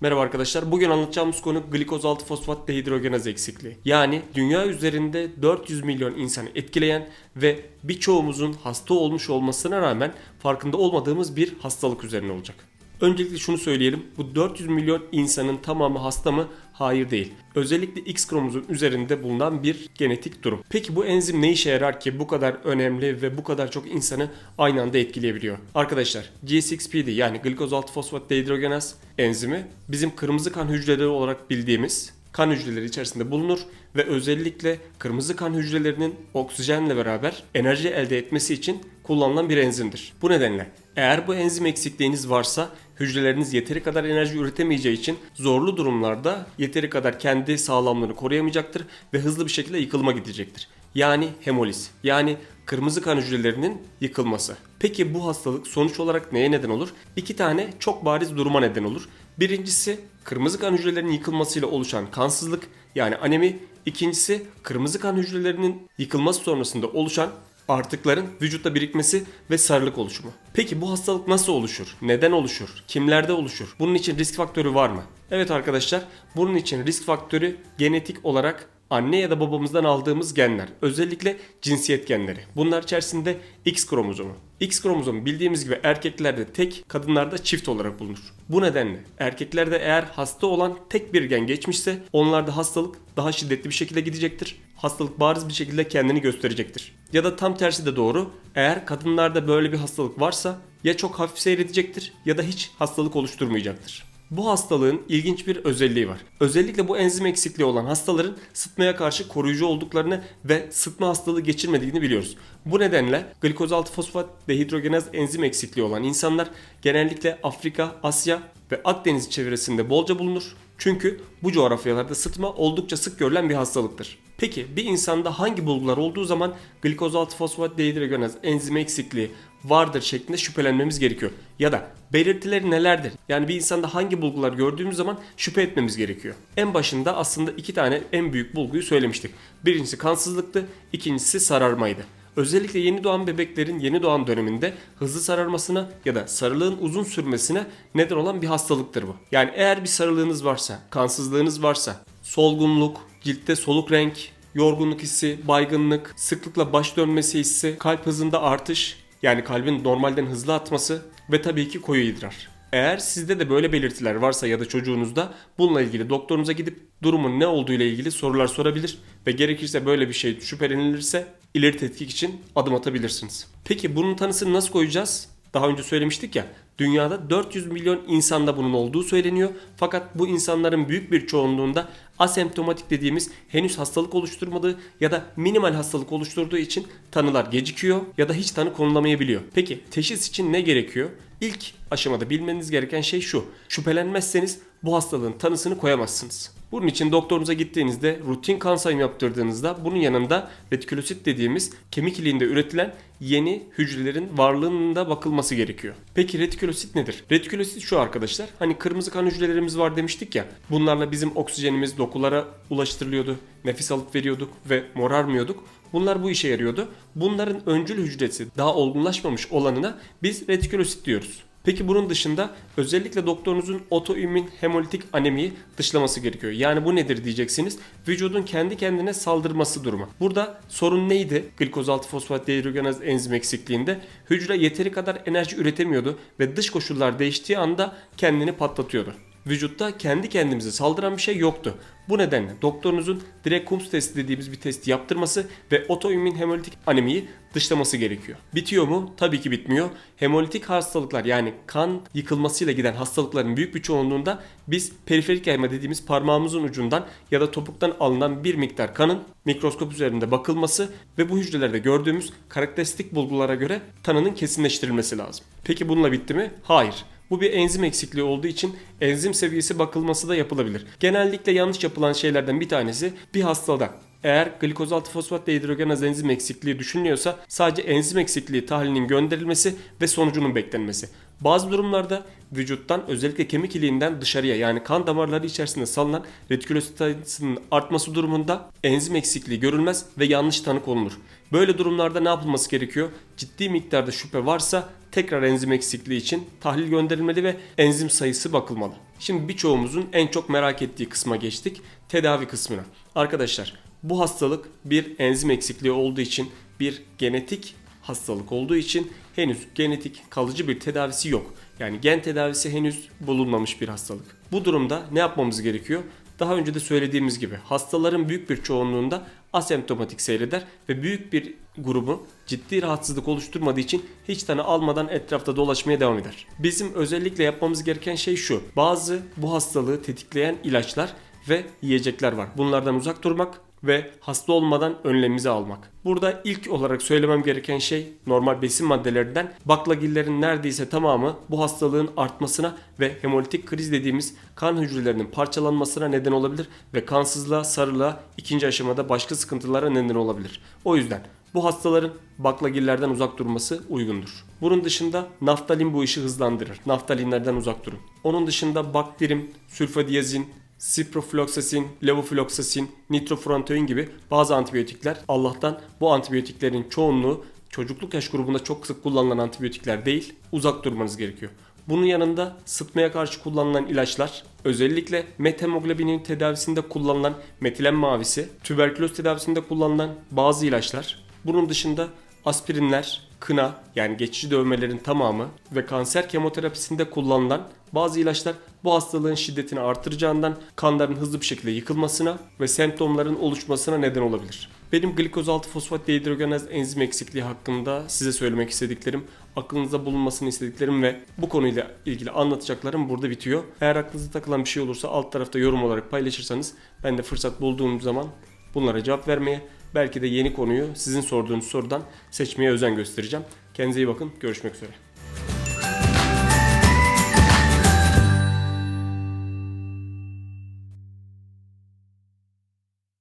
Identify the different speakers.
Speaker 1: Merhaba arkadaşlar. Bugün anlatacağımız konu glikoz 6 fosfat dehidrogenaz eksikliği. Yani dünya üzerinde 400 milyon insanı etkileyen ve birçoğumuzun hasta olmuş olmasına rağmen farkında olmadığımız bir hastalık üzerine olacak. Öncelikle şunu söyleyelim. Bu 400 milyon insanın tamamı hasta mı? Hayır değil. Özellikle X kromozom üzerinde bulunan bir genetik durum. Peki bu enzim ne işe yarar ki bu kadar önemli ve bu kadar çok insanı aynı anda etkileyebiliyor? Arkadaşlar G6PD yani glikoz 6 fosfat dehidrogenaz enzimi bizim kırmızı kan hücreleri olarak bildiğimiz kan hücreleri içerisinde bulunur ve özellikle kırmızı kan hücrelerinin oksijenle beraber enerji elde etmesi için kullanılan bir enzimdir. Bu nedenle eğer bu enzim eksikliğiniz varsa hücreleriniz yeteri kadar enerji üretemeyeceği için zorlu durumlarda yeteri kadar kendi sağlamlığını koruyamayacaktır ve hızlı bir şekilde yıkılıma gidecektir. Yani hemoliz yani kırmızı kan hücrelerinin yıkılması. Peki bu hastalık sonuç olarak neye neden olur? İki tane çok bariz duruma neden olur. Birincisi kırmızı kan hücrelerinin yıkılmasıyla oluşan kansızlık yani anemi. İkincisi kırmızı kan hücrelerinin yıkılması sonrasında oluşan artıkların vücutta birikmesi ve sarılık oluşumu. Peki bu hastalık nasıl oluşur? Neden oluşur? Kimlerde oluşur? Bunun için risk faktörü var mı? Evet arkadaşlar, bunun için risk faktörü genetik olarak anne ya da babamızdan aldığımız genler. Özellikle cinsiyet genleri. Bunlar içerisinde X kromozomu. X kromozomu bildiğimiz gibi erkeklerde tek, kadınlarda çift olarak bulunur. Bu nedenle erkeklerde eğer hasta olan tek bir gen geçmişse onlarda hastalık daha şiddetli bir şekilde gidecektir. Hastalık bariz bir şekilde kendini gösterecektir. Ya da tam tersi de doğru. Eğer kadınlarda böyle bir hastalık varsa ya çok hafif seyredecektir ya da hiç hastalık oluşturmayacaktır. Bu hastalığın ilginç bir özelliği var. Özellikle bu enzim eksikliği olan hastaların sıtmaya karşı koruyucu olduklarını ve sıtma hastalığı geçirmediğini biliyoruz. Bu nedenle glikoz 6 fosfat dehidrogenaz enzim eksikliği olan insanlar genellikle Afrika, Asya ve Akdeniz çevresinde bolca bulunur. Çünkü bu coğrafyalarda sıtma oldukça sık görülen bir hastalıktır. Peki bir insanda hangi bulgular olduğu zaman glikoz 6 fosfat dehidrogenaz enzimi eksikliği vardır şeklinde şüphelenmemiz gerekiyor. Ya da belirtileri nelerdir? Yani bir insanda hangi bulgular gördüğümüz zaman şüphe etmemiz gerekiyor. En başında aslında iki tane en büyük bulguyu söylemiştik. Birincisi kansızlıktı, ikincisi sararmaydı. Özellikle yeni doğan bebeklerin yeni doğan döneminde hızlı sararmasına ya da sarılığın uzun sürmesine neden olan bir hastalıktır bu. Yani eğer bir sarılığınız varsa, kansızlığınız varsa, solgunluk, ciltte soluk renk, yorgunluk hissi, baygınlık, sıklıkla baş dönmesi hissi, kalp hızında artış, yani kalbin normalden hızlı atması ve tabii ki koyu idrar. Eğer sizde de böyle belirtiler varsa ya da çocuğunuzda bununla ilgili doktorunuza gidip durumun ne olduğu ile ilgili sorular sorabilir ve gerekirse böyle bir şey şüphelenilirse ileri tetkik için adım atabilirsiniz. Peki bunun tanısını nasıl koyacağız? Daha önce söylemiştik ya dünyada 400 milyon insanda bunun olduğu söyleniyor. Fakat bu insanların büyük bir çoğunluğunda asemptomatik dediğimiz henüz hastalık oluşturmadığı ya da minimal hastalık oluşturduğu için tanılar gecikiyor ya da hiç tanı konulamayabiliyor. Peki teşhis için ne gerekiyor? İlk aşamada bilmeniz gereken şey şu. Şüphelenmezseniz bu hastalığın tanısını koyamazsınız. Bunun için doktorunuza gittiğinizde rutin kan sayımı yaptırdığınızda bunun yanında retikülosit dediğimiz kemik iliğinde üretilen yeni hücrelerin varlığının da bakılması gerekiyor. Peki retikülosit nedir? Retikülosit şu arkadaşlar. Hani kırmızı kan hücrelerimiz var demiştik ya. Bunlarla bizim oksijenimiz dokulara ulaştırılıyordu. Nefes alıp veriyorduk ve morarmıyorduk. Bunlar bu işe yarıyordu. Bunların öncül hücresi daha olgunlaşmamış olanına biz retikülosit diyoruz. Peki bunun dışında özellikle doktorunuzun otoimmün hemolitik anemiyi dışlaması gerekiyor. Yani bu nedir diyeceksiniz. Vücudun kendi kendine saldırması durumu. Burada sorun neydi? Glikoz 6 fosfat dehidrogenaz enzim eksikliğinde hücre yeteri kadar enerji üretemiyordu ve dış koşullar değiştiği anda kendini patlatıyordu. Vücutta kendi kendimize saldıran bir şey yoktu. Bu nedenle doktorunuzun direkt Coombs testi dediğimiz bir testi yaptırması ve otoimmün hemolitik anemiyi dışlaması gerekiyor. Bitiyor mu? Tabii ki bitmiyor. Hemolitik hastalıklar yani kan yıkılmasıyla giden hastalıkların büyük bir çoğunluğunda biz periferik yayma dediğimiz parmağımızın ucundan ya da topuktan alınan bir miktar kanın mikroskop üzerinde bakılması ve bu hücrelerde gördüğümüz karakteristik bulgulara göre tanının kesinleştirilmesi lazım. Peki bununla bitti mi? Hayır. Bu bir enzim eksikliği olduğu için enzim seviyesi bakılması da yapılabilir. Genellikle yanlış yapılan şeylerden bir tanesi bir hastada eğer glikoz 6 fosfat dehidrogenaz enzim eksikliği düşünülüyorsa sadece enzim eksikliği tahlilinin gönderilmesi ve sonucunun beklenmesi. Bazı durumlarda vücuttan özellikle kemik iliğinden dışarıya yani kan damarları içerisinde salınan retikülosit sayısının artması durumunda enzim eksikliği görülmez ve yanlış tanı konulur. Böyle durumlarda ne yapılması gerekiyor? Ciddi miktarda şüphe varsa tekrar enzim eksikliği için tahlil gönderilmeli ve enzim sayısı bakılmalı. Şimdi birçoğumuzun en çok merak ettiği kısma geçtik. Tedavi kısmına. Arkadaşlar bu hastalık bir enzim eksikliği olduğu için bir genetik hastalık olduğu için henüz genetik kalıcı bir tedavisi yok. Yani gen tedavisi henüz bulunmamış bir hastalık. Bu durumda ne yapmamız gerekiyor? Daha önce de söylediğimiz gibi hastaların büyük bir çoğunluğunda asemptomatik seyreder ve büyük bir grubu ciddi rahatsızlık oluşturmadığı için hiç tanı almadan etrafta dolaşmaya devam eder. Bizim özellikle yapmamız gereken şey şu. Bazı bu hastalığı tetikleyen ilaçlar ve yiyecekler var. Bunlardan uzak durmak ve hasta olmadan önlemimizi almak. Burada ilk olarak söylemem gereken şey normal besin maddelerinden baklagillerin neredeyse tamamı bu hastalığın artmasına ve hemolitik kriz dediğimiz kan hücrelerinin parçalanmasına neden olabilir ve kansızlığa, sarılığa ikinci aşamada başka sıkıntılara neden olabilir. O yüzden bu hastaların baklagillerden uzak durması uygundur. Bunun dışında naftalin bu işi hızlandırır. Naftalinlerden uzak durun. Onun dışında bakterim, sülfadiyazin, Ciprofloxacin, levofloxacin, nitrofurantoin gibi bazı antibiyotikler Allah'tan bu antibiyotiklerin çoğunluğu çocukluk yaş grubunda çok sık kullanılan antibiyotikler değil, uzak durmanız gerekiyor. Bunun yanında sıtmaya karşı kullanılan ilaçlar, özellikle methemoglobinin tedavisinde kullanılan metilen mavisi, tüberküloz tedavisinde kullanılan bazı ilaçlar, bunun dışında aspirinler, kına yani geçici dövmelerin tamamı ve kanser kemoterapisinde kullanılan bazı ilaçlar bu hastalığın şiddetini artıracağından kanların hızlı bir şekilde yıkılmasına ve semptomların oluşmasına neden olabilir. Benim glikoz 6 fosfat dehidrogenaz enzim eksikliği hakkında size söylemek istediklerim, aklınızda bulunmasını istediklerim ve bu konuyla ilgili anlatacaklarım burada bitiyor. Eğer aklınıza takılan bir şey olursa alt tarafta yorum olarak paylaşırsanız ben de fırsat bulduğum zaman bunlara cevap vermeye belki de yeni konuyu sizin sorduğunuz sorudan seçmeye özen göstereceğim. Kendinize iyi bakın. Görüşmek üzere.